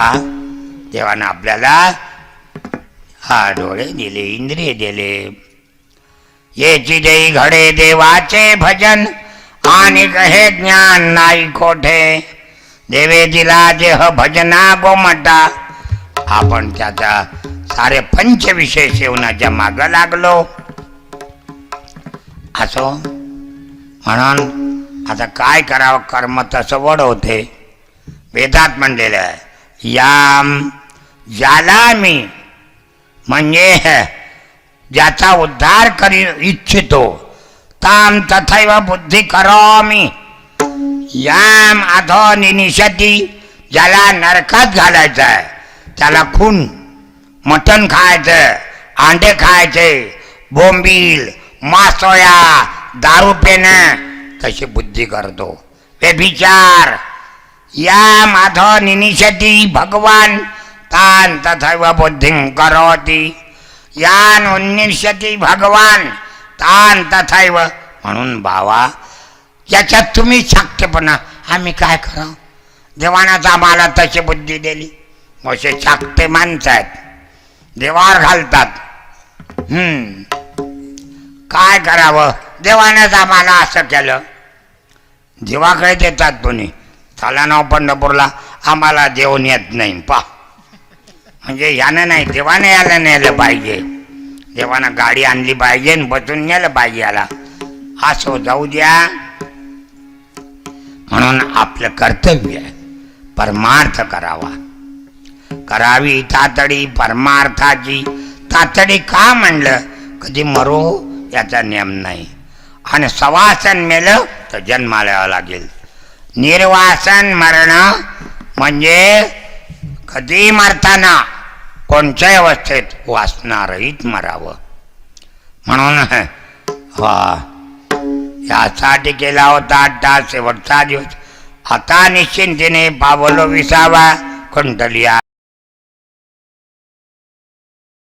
हा? देवानं आपल्याला हा डोळे दिले इंद्रिय दिले. येची देई घडे देवाचे भजन आणि कहे ज्ञान नाही कोठे. देवे दिला देह भजना गोमटा आपण त्याचा सारे पंचविषय सेवनाच्या माग लागलो. असो? म्हणून आता काय करावं? कर्म तसं वड होते. वेदात म्हणलेलं आहे याम ज्याला मी म्हणजे ज्याचा उद्धार करी इच्छितो ताम तथैव बुद्धी करोमी. याम अधो निनिशती ज्याला नरकात घालायचं आहे त्याला खून मटण खायचं अंडे खायचे बोंबील मासोया दारू पिणं तशी बुद्धी करतो. व्यभिचार या माधव निनिशती भगवान तान तथैव बुद्धिं करोती। यान उन्निशती भगवान तान तथैव। म्हणून बावा याच्यात तुम्ही शाक्तपणा आम्ही काय करावं? देवानाच आम्हाला तशी बुद्धी दिली. मोसे शाक्ते माणसं आहेत देवावर घालतात. हम्म. काय करावं? देवानेच आम्हाला असं केलं. देवाकडे देतात कोणी? चला नाव पंढरपूरला. आम्हाला देऊन येत नाही पा. म्हणजे यानं नाही देवाने याला नेलं पाहिजे. देवानं गाडी आणली पाहिजे आणि बसून नेलं पाहिजे याला. असो जाऊ द्या. म्हणून आपलं कर्तव्य आहे परमार्थ करावा. करावी तातडी परमार्थाची. तातडी का म्हणलं? कधी मरो याचा नियम नाही. आणि सवासन मेलं तर जन्माला लागेल. निर्वासन मरण म्हणजे कधी मरताना कोणत्याही अवस्थेत वाचणारहीत मरावं. म्हणून हा यासाठी केला होता आठा शेवटचा दिवस. आता निश्चिंतीने पावलो विसावा कंटलिया